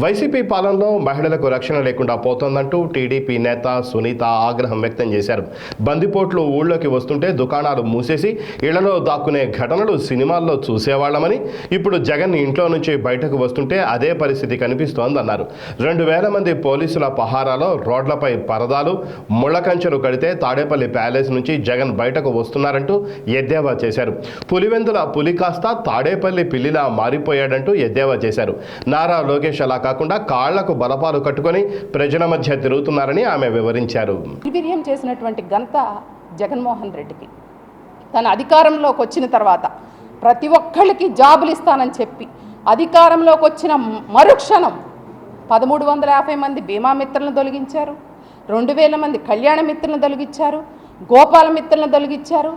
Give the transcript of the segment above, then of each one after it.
YCP పాలనలో మహిళలకు రక్షణ లేకుండా పోతోందంటూ టీడీపీ నేత సునీత ఆగ్రహం వ్యక్తం చేశారు. బందిపోట్లు ఊళ్ళోకి వస్తుంటే దుకాణాలు మూసేసి ఇళ్ళలో దాక్కునే ఘటనలు సినిమాల్లో చూసేవాళ్ళమని ఇప్పుడు జగన్ ఇంట్లో నుంచి బయటకు వస్తుంటే అదే పరిస్థితి కనిపిస్తోందన్నారు. రెండు వేల మంది పోలీసుల పహారాలో రోడ్లపై పరదాలు ముళ్ళకంచెలు కడితే తాడేపల్లి ప్యాలెస్ నుంచి జగన్ బయటకు వస్తున్నారంటూ ఎద్దేవా చేశారు. పులివెందుల పులి కాస్త తాడేపల్లి పిల్లిలా మారిపోయాడంటూ ఎద్దేవా చేశారు. నారా లోకేష్ అలా కాకుండా కాళ్ళకు బలపాలు కట్టుకొని ప్రజల మధ్య తిరుగుతున్నారని ఆమె వివరించారు. నిర్వీర్యం చేసినటువంటి ఘనత జగన్మోహన్ రెడ్డికి. తన అధికారంలోకి వచ్చిన తర్వాత ప్రతి ఒక్కళ్ళకి జాబులు ఇస్తానని చెప్పి అధికారంలోకి వచ్చిన మరుక్షణం పదమూడు వందల యాభై మంది బీమా మిత్రులను తొలగించారు. రెండు వేల మంది కళ్యాణ మిత్రులను తొలగించారు. గోపాల మిత్రులను తొలగించారు.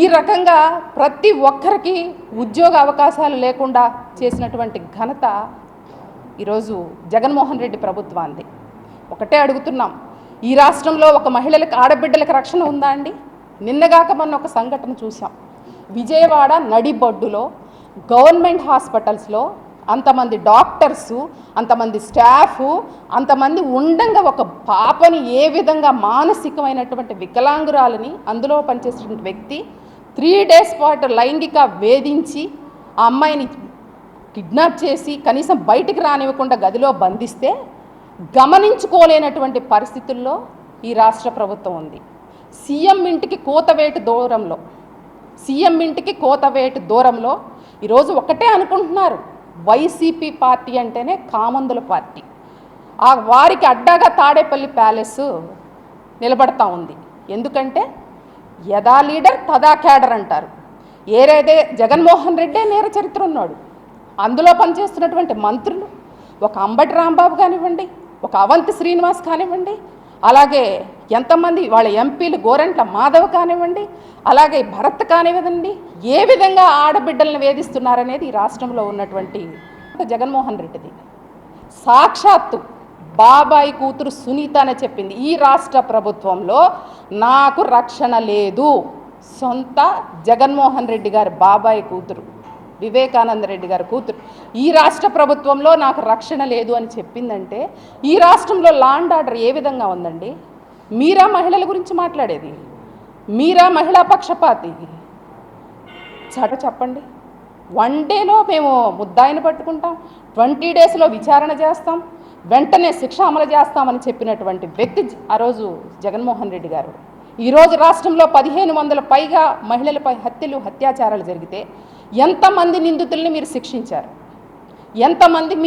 ఈ రకంగా ప్రతి ఒక్కరికి ఉద్యోగ అవకాశాలు లేకుండా చేసినటువంటి ఘనత ఈరోజు జగన్మోహన్ రెడ్డి ప్రభుత్వాన్ని ఒకటే అడుగుతున్నాం ఈ రాష్ట్రంలో ఒక మహిళలకు ఆడబిడ్డలకు రక్షణ ఉందా అండి? నిన్నగాక మొన్న ఒక సంఘటన చూసాం విజయవాడ నడిబొడ్డులో గవర్నమెంట్ హాస్పిటల్స్లో అంతమంది డాక్టర్సు అంతమంది స్టాఫ్ అంతమంది ఉండంగా ఒక పాపని ఏ విధంగా మానసికమైనటువంటి వికలాంగురాలని అందులో పనిచేసినటువంటి వ్యక్తి త్రీ డేస్ పాటు లైంగిక వేధించి ఆ అమ్మాయిని కిడ్నాప్ చేసి కనీసం బయటికి రానివ్వకుండా గదిలో బంధిస్తే గమనించుకోలేనటువంటి పరిస్థితుల్లో ఈ రాష్ట్ర ప్రభుత్వం ఉంది. సీఎం ఇంటికి కోతవేటు దూరంలో సీఎం ఇంటికి కోతవేటు దూరంలో ఈరోజు ఒకటే అనుకుంటున్నారు. వైసీపీ పార్టీ అంటేనే కామందుల పార్టీ. ఆ వారికి అడ్డాగా తాడేపల్లి ప్యాలెస్ నిలబడతా ఉంది. ఎందుకంటే యథా లీడర్ తదా క్యాడర్ అంటారు. ఏరేదే జగన్మోహన్ రెడ్డే నేర చరిత్ర ఉన్నాడు. అందులో పనిచేస్తున్నటువంటి మంత్రులు ఒక అంబటి రాంబాబు కానివ్వండి ఒక అవంతి శ్రీనివాస్ కానివ్వండి అలాగే ఎంతమంది వాళ్ళ ఎంపీలు గోరంట్ల మాధవ్ కానివ్వండి అలాగే భరత్ కానివ్వండి ఏ విధంగా ఆడబిడ్డలను వేధిస్తున్నారనేది ఈ రాష్ట్రంలో ఉన్నటువంటి జగన్మోహన్ రెడ్డిది. సాక్షాత్తు బాబాయి కూతురు సునీత అని చెప్పింది. ఈ రాష్ట్ర ప్రభుత్వంలో నాకు రక్షణ లేదు. సొంత జగన్మోహన్ రెడ్డి గారి బాబాయి కూతురు. వివేకానంద రెడ్డి గారు కూతురు. ఈ రాష్ట్ర ప్రభుత్వంలో నాకు రక్షణ లేదు అని చెప్పిందంటే ఈ రాష్ట్రంలో లాండ్ ఆర్డర్ ఏ విధంగా ఉందండి? మీరా మహిళల గురించి మాట్లాడేది? మీరా మహిళా పక్షపాతి? చట చెప్పండి. వన్ డేలో మేము ముద్దాయిని పట్టుకుంటాం ట్వంటీ డేస్లో విచారణ చేస్తాం వెంటనే శిక్ష అమలు చేస్తామని చెప్పినటువంటి వ్యక్తి ఆ రోజు జగన్మోహన్ రెడ్డి గారు. ఈరోజు రాష్ట్రంలో పదిహేను వందల పైగా మహిళలపై హత్యలు అత్యాచారాలు జరిగితే ఎంతమంది నిందితుల్ని మీరు శిక్షించారు? ఎంతమంది మీ